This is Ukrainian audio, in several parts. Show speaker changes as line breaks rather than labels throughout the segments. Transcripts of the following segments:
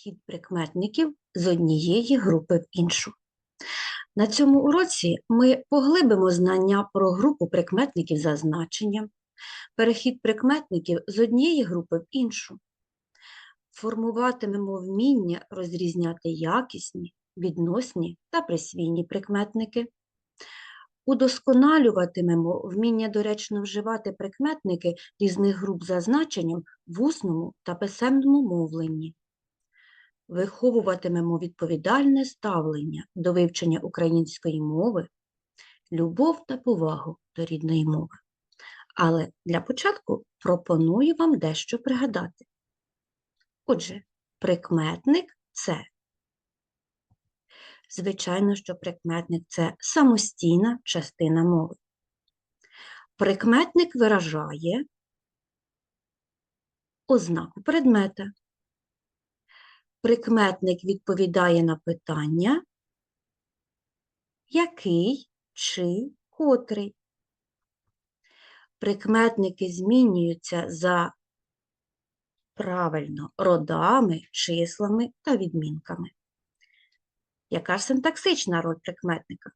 перехід прикметників з однієї групи в іншу. На цьому уроці ми поглибимо знання про групу прикметників за значенням, перехід прикметників з однієї групи в іншу. Формуватимемо вміння розрізняти якісні, відносні та присвійні прикметники. Удосконалюватимемо вміння доречно вживати прикметники різних груп за значенням в усному та писемному мовленні. Виховуватимемо відповідальне ставлення до вивчення української мови, любов та повагу до рідної мови. Але для початку пропоную вам дещо пригадати. Отже, прикметник це Звичайно, що прикметник це самостійна частина мови. Прикметник виражає ознаку предмета. Прикметник відповідає на питання який чи котрий. Прикметники змінюються за правильно родами, числами та відмінками. Яка ж синтаксична роль прикметника?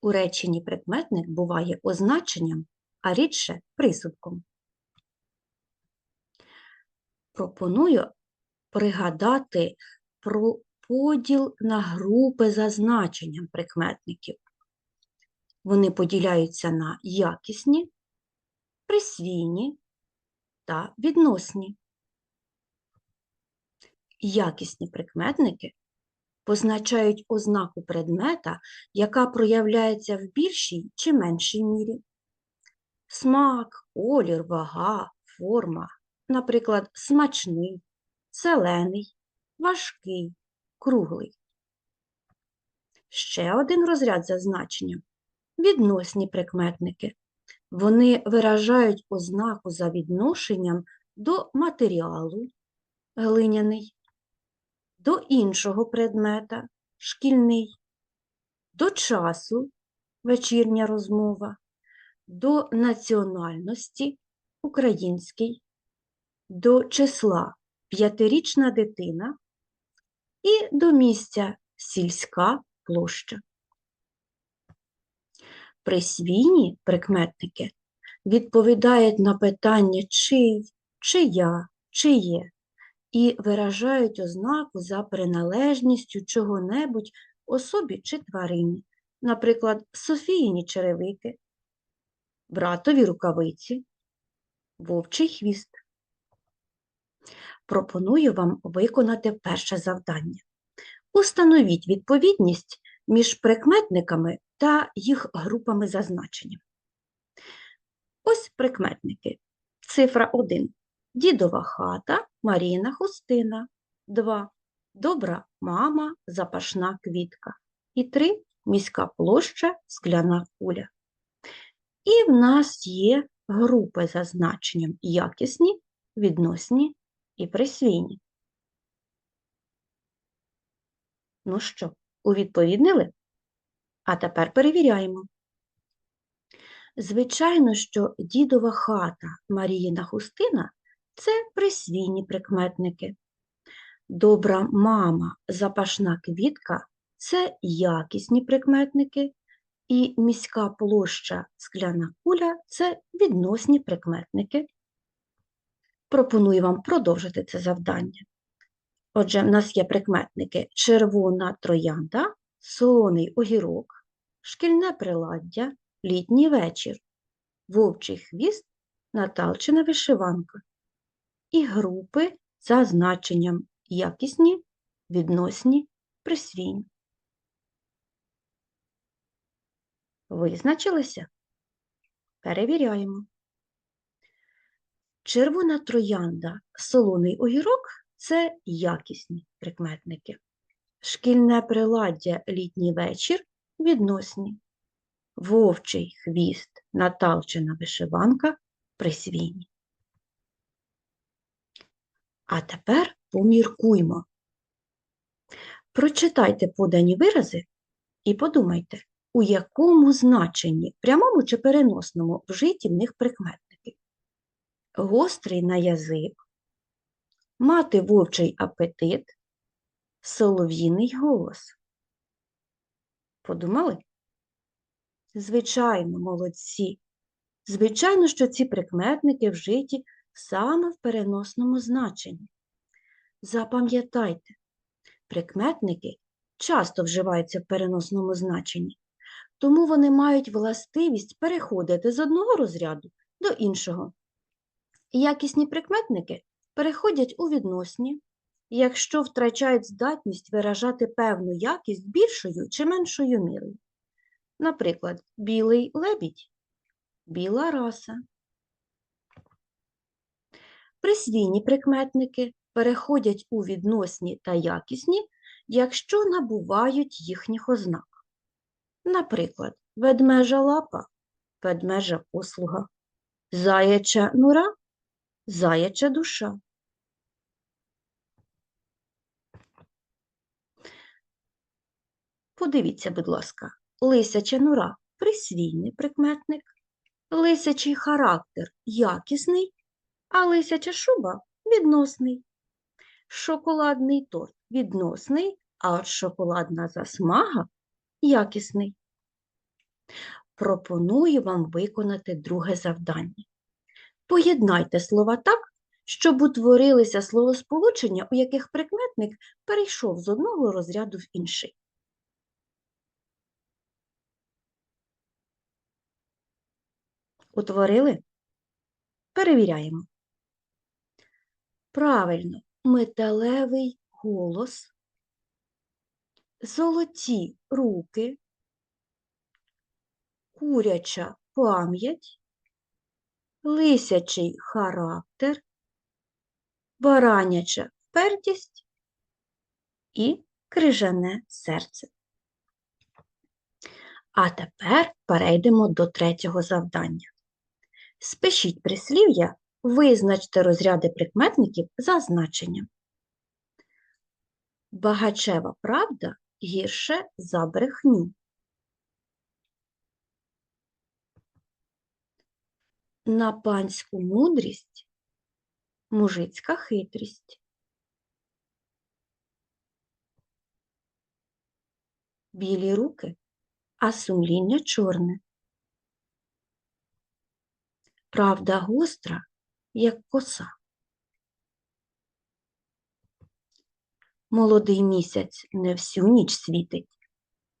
У реченні прикметник буває означенням, а рідше присудком. Пропоную пригадати про поділ на групи за значенням прикметників. Вони поділяються на якісні, присвійні та відносні. Якісні прикметники позначають ознаку предмета, яка проявляється в більшій чи меншій мірі. Смак, колір, вага, форма, наприклад, смачний, зелений, важкий, круглий. Ще один розряд за значенням – відносні прикметники. Вони виражають ознаку за відношенням до матеріалу, глиняний, до іншого предмета шкільний, до часу вечірня розмова, до національності український, до числа п'ятирічна дитина і до місця сільська площа. Присвійні прикметники відповідають на питання чий, чия, чиє і виражають ознаку за приналежністю чого-небудь особі чи тварині, наприклад, Софіїні черевики, братові рукавиці, вовчий хвіст. Пропоную вам виконати перше завдання. Установіть відповідність між прикметниками та їх групами за значенням. Ось прикметники. Цифра 1 Дідова хата, Маріна хустина. 2. Добра мама, запашна квітка. І 3. Міська площа, скляна куля. І в нас є групи за значенням якісні, відносні і присвійні. Ну що, увідповіднили? А тепер перевіряємо. Звичайно, що дідова хата Маріїна хустина це присвійні прикметники. Добра мама, запашна квітка це якісні прикметники, і міська площа скляна куля це відносні прикметники. Пропоную вам продовжити це завдання. Отже, в нас є прикметники червона троянда, солоний огірок, шкільне приладдя, літній вечір, вовчий хвіст, наталчина вишиванка і групи за значенням якісні, відносні, присвійні. Визначилися? Перевіряємо. Червона троянда, солоний огірок це якісні прикметники. Шкільне приладдя літній вечір відносні. Вовчий хвіст, наталчена вишиванка присвійні. А тепер поміркуймо. Прочитайте подані вирази і подумайте, у якому значенні, прямому чи переносному, вжиті в них прикметники. Гострий на язик, мати вовчий апетит, солов'їний голос. Подумали? Звичайно, молодці. Звичайно, що ці прикметники вжиті саме в переносному значенні. Запам'ятайте, прикметники часто вживаються в переносному значенні, тому вони мають властивість переходити з одного розряду до іншого. Якісні прикметники переходять у відносні, якщо втрачають здатність виражати певну якість більшою чи меншою мірою. Наприклад, білий лебідь біла раса. Присвійні прикметники переходять у відносні та якісні, якщо набувають їхніх ознак. Наприклад, ведмежа лапа ведмежа послуга, заяча нура заяча душа. Подивіться, будь ласка, лисяча нура присвійний прикметник, лисячий характер якісний, а лисяча шуба відносний. Шоколадний торт відносний, а от шоколадна засмага якісний. Пропоную вам виконати друге завдання. Поєднайте слова так, щоб утворилися словосполучення, у яких прикметник перейшов з одного розряду в інший. Утворили? Перевіряємо. Правильно, металевий голос, золоті руки, куряча пам'ять, лисячий характер, бараняча впертість і крижане серце. А тепер перейдемо до третього завдання. Спишіть прислів'я, визначте розряди прикметників за значенням. Багачева правда гірше за брехню. На панську мудрість мужицька хитрість. Білі руки, а сумління чорне. Правда гостра, як коса. Молодий місяць не всю ніч світить.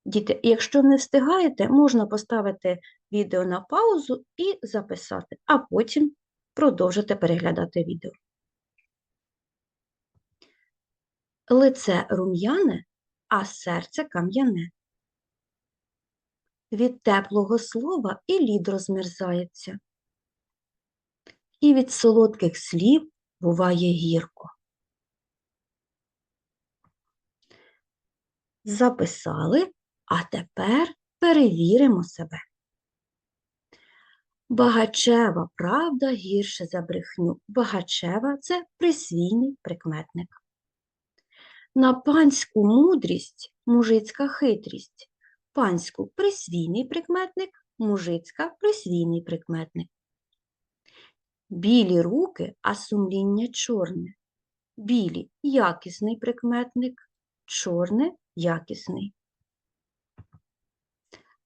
Діти, якщо не встигаєте, можна поставити відео на паузу і записати, а потім продовжити переглядати відео. Лице рум'яне, а серце кам'яне. Від теплого слова і лід розмерзається. І від солодких слів буває гірко. Записали, а тепер перевіримо себе. Багачева правда гірше за брехню. Багачева це присвійний прикметник. На панську мудрість мужицька хитрість. Панську присвійний прикметник, мужицька присвійний прикметник. Білі руки, а сумління чорне. Білі якісний прикметник, чорне якісний.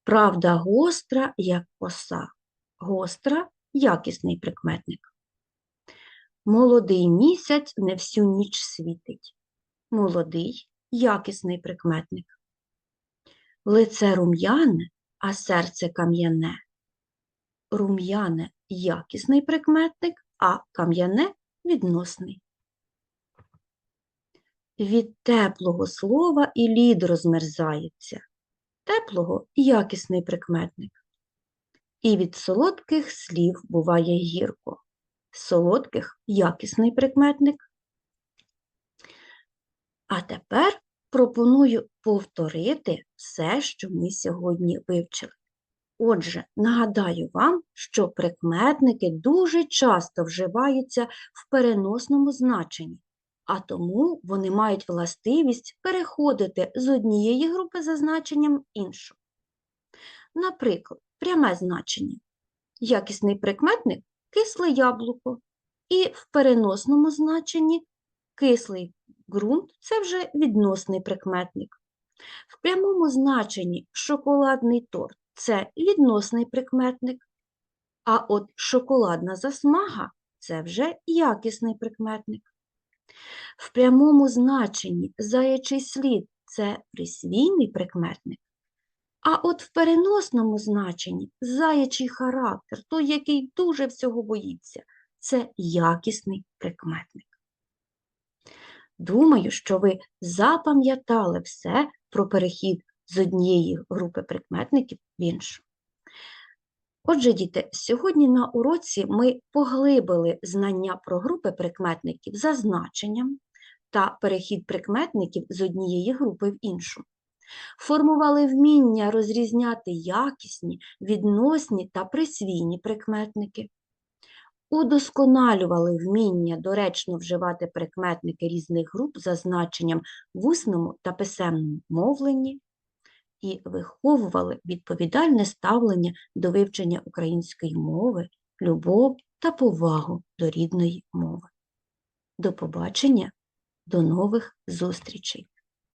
Правда гостра, як коса. Гостра якісний прикметник. Молодий місяць не всю ніч світить. Молодий якісний прикметник. Лице рум'яне, а серце кам'яне. Рум'яне якісний прикметник, а кам'яне відносний. Від теплого слова і лід розмерзається. Теплого якісний прикметник. І від солодких слів буває гірко. Солодких якісний прикметник. А тепер пропоную повторити все, що ми сьогодні вивчили. Отже, нагадаю вам, що прикметники дуже часто вживаються в переносному значенні, а тому вони мають властивість переходити з однієї групи за значенням іншу. Наприклад, пряме значення. Якісний прикметник кисле яблуко, І в переносному значенні кислий ґрунт це вже відносний прикметник. В прямому значенні шоколадний торт це відносний прикметник, а от шоколадна засмага це вже якісний прикметник. В прямому значенні заячий слід це присвійний прикметник, а от в переносному значенні заячий характер, той, який дуже всього боїться, це якісний прикметник. Думаю, що ви запам'ятали все про перехід з однієї групи прикметників в іншу. Отже, діти, сьогодні на уроці ми поглибили знання про групи прикметників за значенням та перехід прикметників з однієї групи в іншу. Формували вміння розрізняти якісні, відносні та присвійні прикметники. Удосконалювали вміння доречно вживати прикметники різних груп за значенням в усному та писемному мовленні і виховували відповідальне ставлення до вивчення української мови, любов та повагу до рідної мови. До побачення, до нових зустрічей!